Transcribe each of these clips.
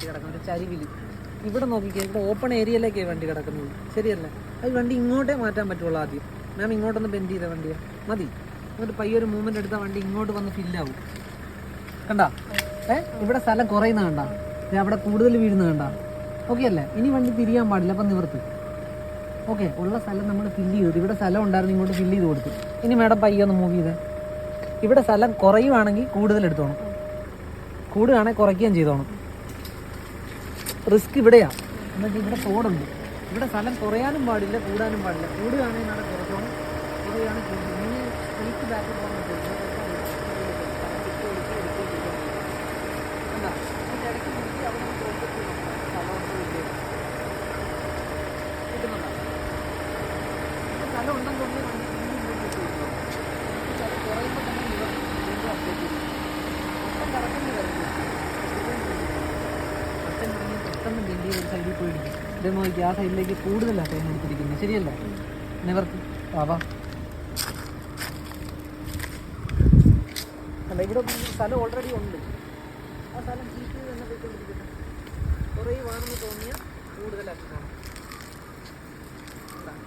വണ്ടി കിടക്കുന്നത് ഒരു ചരിവിൽ ഇവിടെ നോക്കിക്കേ ഇവിടെ ഓപ്പൺ ഏരിയയിലേക്കേ വണ്ടി കിടക്കുന്നത്. ശരിയല്ലേ? അത് വണ്ടി ഇങ്ങോട്ടേ മാറ്റാൻ പറ്റുള്ളൂ ആദ്യം. മാം ഇങ്ങോട്ടൊന്ന് ബെൻഡ് ചെയ്ത വണ്ടിയാ. മതി. എന്നിട്ട് പയ്യൊരു മൂവ്മെന്റ് എടുത്ത വണ്ടി ഇങ്ങോട്ട് വന്ന് ഫില്ലാവും കണ്ടാ? ഏ? ഇവിടെ സ്ഥലം കുറയുന്ന കണ്ട? അവിടെ കൂടുതൽ വീഴുന്ന കണ്ട? ഓക്കെ അല്ലേ? ഇനി വണ്ടി തിരിയാൻ പാടില്ല അപ്പം നിവർത്ത്. ഓക്കെ ഉള്ള സ്ഥലം നമ്മൾ ഫില്ല് ചെയ്തു. ഇവിടെ സ്ഥലം ഉണ്ടായിരുന്നു ഇങ്ങോട്ട് ഫില്ല് ചെയ്ത് കൊടുത്തു. ഇനി മാഡം പയ്യ ഒന്ന് മൂവ് ചെയ്തേ. ഇവിടെ സ്ഥലം കുറയുവാണെങ്കിൽ കൂടുതൽ എടുത്തോണം. കൂടുകയാണെങ്കിൽ കുറയ്ക്കുകയും ചെയ്തോണം. റിസ്ക് ഇവിടെയാണ് എന്നുവെച്ചാൽ ഇവിടെ തോടുണ്ട്. ഇവിടെ സ്ഥലം കുറയാനും പാടില്ല കൂടാനും പാടില്ല. കൂടുകയാണെങ്കിൽ നാളെ കുറച്ചോണം. കുറയുകയാണെങ്കിൽ കൂടുതൽ എനിക്ക് ബാക്ക് പോകാൻ പെട്ടെന്ന് ബെൻഡ് ചെയ്ത് സൈഡിൽ പോയിടിക്കും ഇത് നോക്കി ആ സൈഡിലേക്ക് കൂടുതലാണ് തേങ്ങ എടുത്തിരിക്കുന്നത്. ശരിയല്ല? നിവർത്തി ആവാ അല്ല ഇവിടെ സ്ഥലം ഓൾറെഡി ഉണ്ട്. ആ സ്ഥലം ജീപ്പിൽ തന്നെ പോയിക്കൊണ്ടിരിക്കുന്നത് വേണമെന്ന് തോന്നിയാൽ കൂടുതലാക്കി?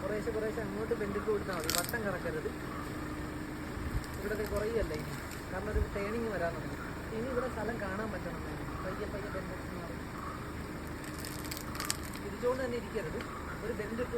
കുറേശ്ശെ കുറേശ്ശെ അങ്ങോട്ട് ബെൻഡിട്ട് കൊടുത്താൽ മതി. വട്ടം കറക്കരുത്. ഇവിടത്തെ കുറയല്ല ഇനി? കാരണം ഒരു ടേണിങ് വരാൻ തുടങ്ങി. ഇനി ഇവിടെ സ്ഥലം കാണാൻ പറ്റണം. പയ്യെ പയ്യെ ബെൻഡിട്ട് മാറും തിരിച്ചുകൊണ്ട് തന്നെ ഇരിക്കരുത്. ഒരു ബെൻഡിട്ട്